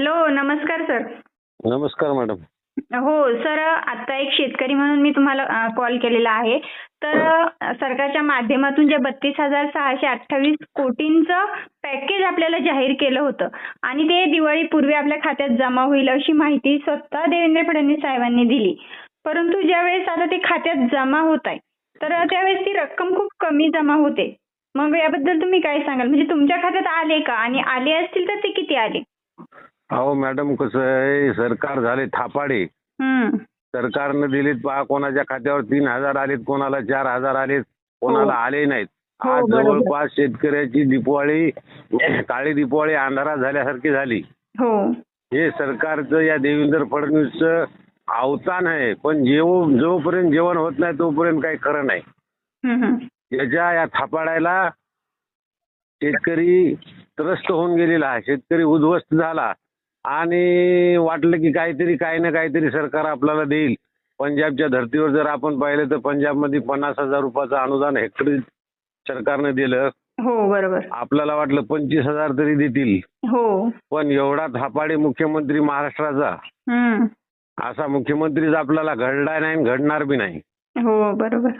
Hello नमस्कार sir. नमस्कार madam. हो सर आता एक शेतकरी म्हणून मी तुम्हाला कॉल केलेला आहे. तर सरकारच्या माध्यमातून जे बत्तीस हजार सहाशे अठ्ठावीस कोटींचं पॅकेज आपल्याला जाहीर केलं होतं आणि ते दिवाळीपूर्वी आपल्या खात्यात जमा होईल अशी माहिती स्वतः देवेंद्र फडणवीस साहेबांनी दिली. परंतु ज्यावेळेस आता ते खात्यात जमा होत आहे तर त्यावेळेस ती रक्कम खूप कमी जमा होते. मग याबद्दल तुम्ही काय सांगाल? म्हणजे तुमच्या खात्यात आले का? आणि आले असतील तर ते किती आले? अहो मॅडम कसं आहे सरकार झाले थापाडे. हम्म. सरकारनं दिलीत पहा कोणाच्या खात्यावर तीन हजार आलेत कोणाला चार हजार आलेत कोणाला आले नाहीत. हो, आज बरोबर. जवळपास शेतकऱ्याची दिपवाळी काळी दिपवाळी अंधारात झाल्यासारखी झाली. हो. हे सरकारचं या देवेंद्र फडणवीसचं अवसान आहे. पण जेव जोपर्यंत जेवण होत नाही तोपर्यंत काही खरं नाही. हम्म, हम्म. याच्या या थापाडायला शेतकरी त्रस्त होऊन गेलेला. आहे शेतकरी उद्ध्वस्त झाला. आणि वाटलं की काहीतरी काही ना काहीतरी सरकार आपल्याला देईल. पंजाबच्या धर्तीवर जर आपण पाहिलं तर पंजाबमध्ये पन्नास हजार रुपयाचं अनुदान हेक्टरी सरकारनं दिलं. हो बरोबर. आपल्याला वाटलं पंचवीस हजार तरी देतील. हो. पण एवढा थापाडे मुख्यमंत्री महाराष्ट्राचा. हम्म. असा मुख्यमंत्रीच आपल्याला घडला नाही आणि घडणार बी नाही. हो बरोबर.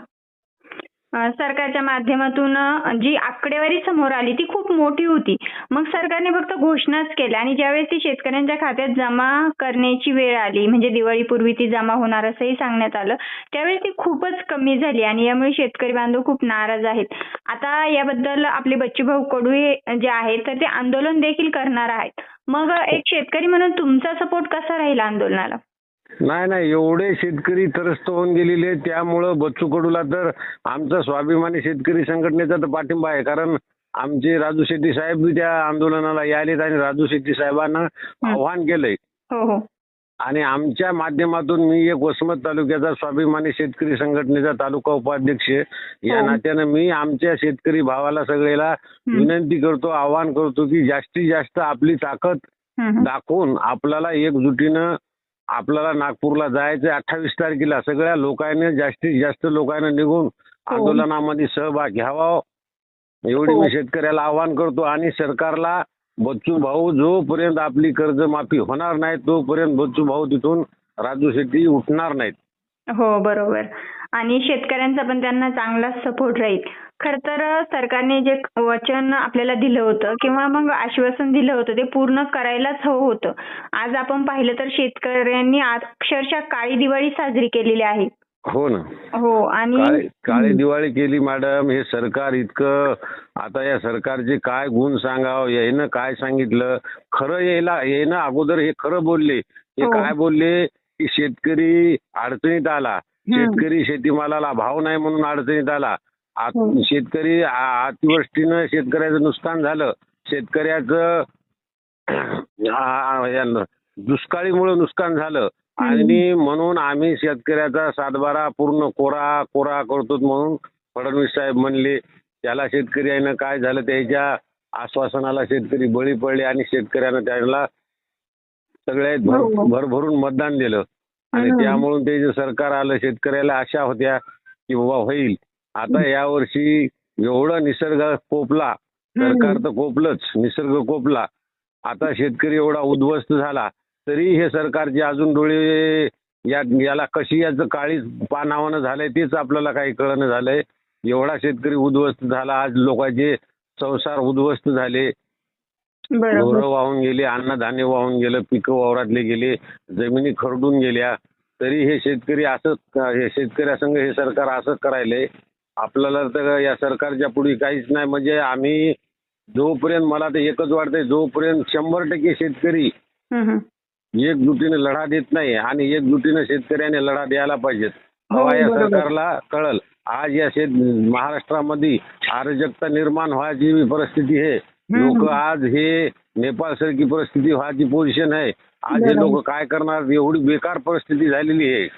अं, सरकारच्या माध्यमातून अं, जी आकडेवारी समोर आली ती खूप मोठी होती. मग सरकारने फक्त घोषणाच केल्या. आणि ज्यावेळेस ती शेतकऱ्यांच्या खात्यात जमा करण्याची वेळ आली म्हणजे दिवाळीपूर्वी ती जमा होणार असंही सांगण्यात आलं त्यावेळेस ती खूपच कमी झाली आणि यामुळे शेतकरी बांधव खूप नाराज आहेत. आता याबद्दल आपले बच्चूभाऊ कडू हे जे आहेत तर ते आंदोलन देखील करणार आहेत. मग एक शेतकरी म्हणून तुमचा सपोर्ट कसा राहील आंदोलनाला? नाही नाही एवढे शेतकरी त्रस्त होऊन गेलेले आहेत, त्यामुळं बच्चू कडूला तर आमचा स्वाभिमानी शेतकरी संघटनेचा तर पाठिंबा आहे. कारण आमचे राजू शेट्टी साहेब बी त्या आंदोलनाला यायलेत आणि राजू शेट्टी साहेबांना आव्हान केलंय. हो हो. आणि आमच्या माध्यमातून मी एक वसमत तालुक्याचा स्वाभिमानी शेतकरी संघटनेचा तालुका उपाध्यक्ष या हो. नात्यानं मी आमच्या शेतकरी भावाला सगळेला विनंती करतो आवाहन करतो की जास्तीत जास्त आपली ताकद. दाखवून आपल्याला एकजुटीनं आपल्याला नागपूरला जायचं अठ्ठावीस तारखेला. सगळ्या लोकांनी जास्तीत जास्त लोकांना निघून आंदोलनामध्ये सहभाग घ्यावा. एवढी हो. मी शेतकऱ्याला आवाहन करतो आणि सरकारला बच्चू भाऊ जोपर्यंत आपली कर्जमाफी होणार नाही तोपर्यंत बच्चू भाऊ तिथून राजू शेट्टी उठणार नाहीत. हो बरोबर. आणि शेतकऱ्यांचा पण त्यांना चांगला सपोर्ट राहील. खर तर सरकारने जे वचन आपल्याला दिलं होतं किंवा मग आश्वासन दिलं होतं ते पूर्ण करायलाच हवं होतं. आज आपण पाहिलं तर शेतकऱ्यांनी अक्षरशः काळी दिवाळी साजरी केलेली आहे. हो ना. हो आणि काळी दिवाळी केली मॅडम हे सरकार इतकं आता या सरकारचे काय गुण सांगावं यानं काय सांगितलं? खरं यायला यानं अगोदर हे खरं बोलले. हे हो. काय बोलले? की शेतकरी अडचणीत आला. शेतकरी शेतीमालाला भाव नाही म्हणून अडचणीत आला. हो. शेतकरी अतिवृष्टीनं शेतकऱ्याचं नुकसान झालं. शेतकऱ्याचं दुष्काळीमुळे नुकसान झालं. आणि म्हणून आम्ही शेतकऱ्याचा सातबारा पूर्ण कोरा कोरा करतो म्हणून फडणवीस साहेब म्हणले त्याला शेतकरी आहे ना काय झालं? त्याच्या आश्वासनाला शेतकरी बळी पडले आणि शेतकऱ्यानं त्याला भर हो. भरभरून मतदान दिलं. आणि हम्म. त्यामुळे ते जे सरकार आलं शेतकऱ्याला आशा होत्या की बाबा होईल. आता यावर्षी एवढं निसर्ग कोपला सरकार तर कोपलंच निसर्ग कोपला. आता शेतकरी एवढा उद्ध्वस्त झाला तरी हे सरकारचे अजून डोळे या याला कशी याचं काळी पानावानं झालंय तेच आपल्याला काही कळणं झालंय. एवढा शेतकरी उद्ध्वस्त झाला. आज लोकांचे संसार उद्ध्वस्त झाले. ढोरं वाहून गेले अन्नधान्य वाहून गेलं पिकं वावरातले गेले जमिनी खरडून गेल्या. तरी हे शेतकरी असं हे शेतकऱ्यासंग हे सरकार असं करायलंय. आपल्याला तर या सरकारच्या पुढे काहीच नाही. म्हणजे आम्ही जोपर्यंत मला तर एकच वाटतंय जोपर्यंत शंभर टक्के शेतकरी. एकजुटीने लढा देत नाही आणि एकजुटीने शेतकऱ्याने लढा द्यायला पाहिजेत हो, तेव्हा या बरोबर. सरकारला कळल आज या शेत महाराष्ट्रामध्ये अराजकता निर्माण व्हायची परिस्थिती आहे लोक आज हे नेपाळ सारखी परिस्थिती व्हायची पोझिशन आहे आज हे बरोबर. लोक काय करणार एवढी बेकार परिस्थिती झालेली आहे.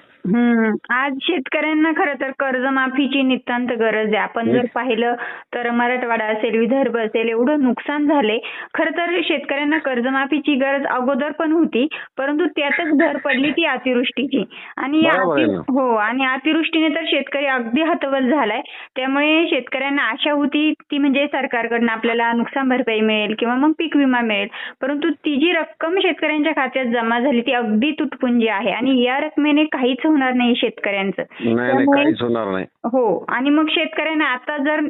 आज शेतकऱ्यांना खरं तर कर्जमाफीची नितांत गरज आहे. आपण जर पाहिलं तर मराठवाडा असेल, विदर्भ असेल एवढं नुकसान झालंय. खरं तर शेतकऱ्यांना कर्जमाफीची गरज अगोदर पण होती. परंतु त्यातच भर पडली ती अतिवृष्टीची. आणि या बरोबर आहे अति- ना. हो आणि अतिवृष्टीने तर शेतकरी अगदी हतबल झालाय. त्यामुळे शेतकऱ्यांना आशा होती ती म्हणजे सरकारकडनं आपल्याला नुकसान भरपाई मिळेल किंवा मग पीक विमा मिळेल. परंतु ती जी रक्कम शेतकऱ्यांच्या खात्यात जमा झाली ती अगदी तुटपुंजी आहे आणि या रकमेने काहीच होणार नाही शेतकऱ्यांचं. नाही नाही त्यामुळे- काहीच होणार नाही हो आणि मग शेतकऱ्यांना आता जर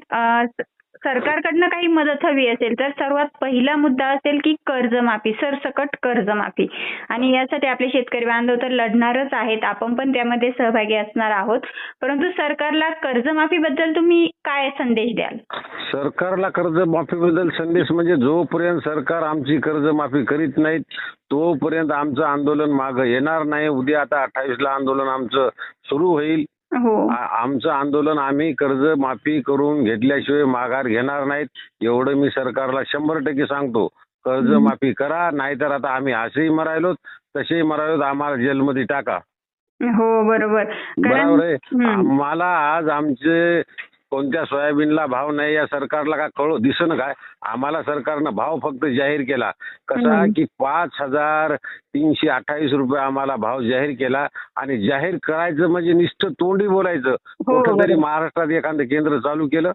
सरकारकडनं काही मदत हवी असेल तर सर्वात पहिला मुद्दा असेल की कर्जमाफी सरसकट कर्जमाफी. आणि यासाठी आपले शेतकरी बांधव तर लढणारच आहेत. आपण पण त्यामध्ये सहभागी असणार आहोत. परंतु सरकारला कर्जमाफीबद्दल तुम्ही काय संदेश द्याल? सरकारला कर्जमाफीबद्दल संदेश म्हणजे जोपर्यंत सरकार आमची कर्जमाफी करीत नाहीत तोपर्यंत आमचं आंदोलन मागं येणार नाही. उद्या आता अठ्ठावीसला आंदोलन आमचं सुरू होईल. हो. आमचं आंदोलन आम्ही कर्जमाफी करून घेतल्याशिवाय माघार घेणार नाहीत. एवढं मी सरकारला शंभर टक्के सांगतो. कर्जमाफी करा नाहीतर आता आम्ही असेही मरायलोत तसेही मरायलोत आम्हाला जेलमध्ये टाका. हो बरोबर. बरोबर आहे. आम्हाला आज आमचे कोणत्या सोयाबीनला भाव नाही या सरकारला का कळू दिसन काय आम्हाला सरकारनं भाव फक्त जाहीर केला कसा. की पाच हजार तीनशे अठ्ठावीस रुपये आम्हाला भाव जाहीर केला आणि जाहीर करायचं म्हणजे निष्ठ तोंडी बोलायचं हो, कुठं तरी बरोबर. महाराष्ट्रात एखादं केंद्र चालू केलं.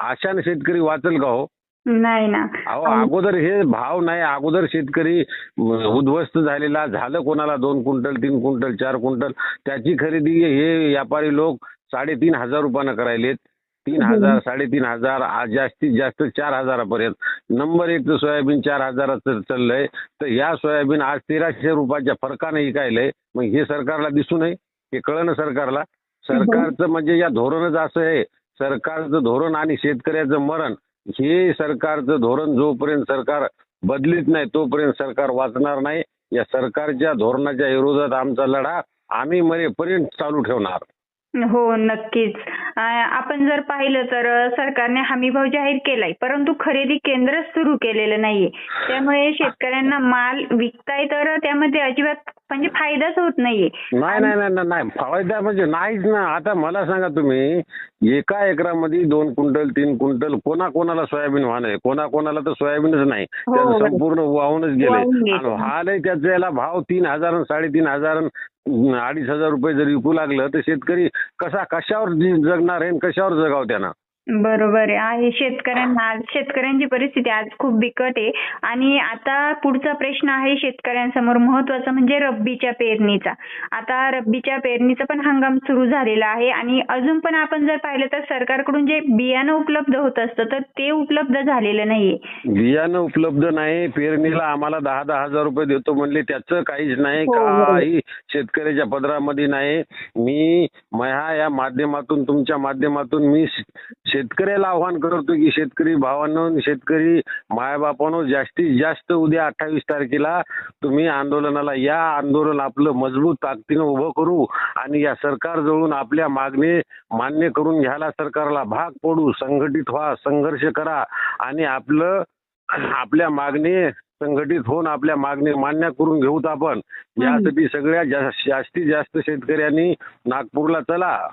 अशाने शेतकरी वाचल का हो नाही ना. अहो अगोदर हे भाव नाही. अगोदर शेतकरी उद्ध्वस्त झालेला. झालं कोणाला दोन क्विंटल तीन क्विंटल चार क्विंटल? त्याची खरेदी हे व्यापारी लोक साडेतीन हजार रुपयानं करायलेत. तीन. हजार साडेतीन हजार जास्तीत जास्त चार हजारापर्यंत. नंबर एकचं सोयाबीन चार हजाराचं चाललंय. तर या सोयाबीन आज तेराशे रुपयाच्या फरकाने विकायलंय. मग हे सरकारला दिसू नये हे कळलं सरकारला. सरकारचं म्हणजे या धोरणच असं आहे. सरकारचं धोरण आणि शेतकऱ्याचं मरण हे सरकारचं धोरण जोपर्यंत सरकार बदलीत नाही तोपर्यंत सरकार वाचणार नाही. या सरकारच्या धोरणाच्या विरोधात आमचा लढा आम्ही मरेपर्यंत चालू ठेवणार. हो नक्कीच. आपण जर पाहिलं तर सरकारने हमीभाव जाहीर केलाय परंतु खरेदी केंद्रच सुरू केलेलं नाहीये. त्यामुळे शेतकऱ्यांना माल विकताय तर त्यामध्ये अजिबात म्हणजे फायदाच होत नाहीये. नाही नाही नाही नाही, नाही. फायदा म्हणजे नाहीच ना. आता मला सांगा तुम्ही एका एकरामध्ये दोन क्विंटल तीन क्विंटल कोणा कोणाला सोयाबीन वाहन आहे? कोणा कोणाला तर सोयाबीनच नाही. हो, त्याचं. संपूर्ण वाहूनच गेले हालही त्याचा याला भाव तीन हजार साडेतीन हजार अडीच हजार रुपये जर विकू लागलं तर शेतकरी कसा कशावर जगणार आहे कशावर जगाव त्यांना? बरोबर आहे. आहे शेतकऱ्यांना शेतकऱ्यांची परिस्थिती आज खूप बिकट आहे. आणि आता पुढचा प्रश्न आहे शेतकऱ्यांसमोर महत्त्वाचा म्हणजे रब्बीच्या पेरणीचा. आता रब्बीच्या पेरणीचा पण हंगाम सुरू झालेला आहे आणि अजून पण आपण जर पाहिलं तर सरकारकडून जे बियाणं उपलब्ध होत असतं तर ते उपलब्ध झालेलं नाहीये. बियाणं उपलब्ध नाही. पेरणीला आम्हाला दहा दहा हजार रुपये देतो म्हणले त्याचं काहीच नाही. हो, बरोबर. काही शेतकऱ्याच्या पदरामध्ये नाही. मी महा या माध्यमातून तुमच्या माध्यमातून मी श- शेतकऱ्याला आव्हान करतो की शेतकरी भावांनो शेतकरी मायबापांनो जास्तीत जास्त उद्या अठ्ठावीस तारखेला तुम्ही आंदोलनाला या. आंदोलन आपलं मजबूत ताकदीनं उभं करू आणि या सरकार जवळून आपल्या मागणी मान्य करून घ्यायला सरकारला भाग पडू संघटित व्हा संघर्ष करा आणि आपलं आपल्या मागणी संघटित होऊन आपल्या मागणी मान्य करून घेऊत आपण. यासाठी सगळ्या जास- जास्तीत जास्त शेतकऱ्यांनी नागपूरला चला.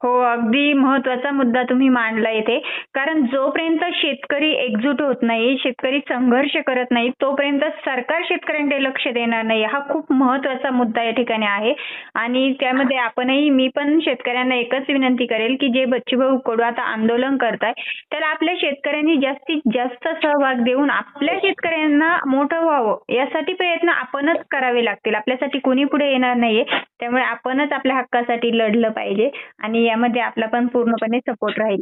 हो अगदी महत्त्वाचा मुद्दा तुम्ही मांडला इथे. कारण जोपर्यंत शेतकरी एकजूट होत नाही शेतकरी संघर्ष करत नाही तोपर्यंत सरकार शेतकऱ्यांकडे लक्ष देणार नाही. हा खूप महत्त्वाचा मुद्दा या ठिकाणी आहे. आणि त्यामध्ये आपणही मी पण शेतकऱ्यांना एकच विनंती करेल की जे बच्चूभाऊ कडू आता आंदोलन करताय तर आपल्या शेतकऱ्यांनी जास्तीत जास्त सहभाग देऊन आपल्या शेतकऱ्यांना मोठं व्हावं यासाठी प्रयत्न आपणच करावे लागतील. आपल्यासाठी कोणी पुढे येणार नाहीये. त्यामुळे आपणच आपल्या हक्कासाठी लढलं पाहिजे आणि यामध्ये आपला पण पूर्णपणे सपोर्ट राहील.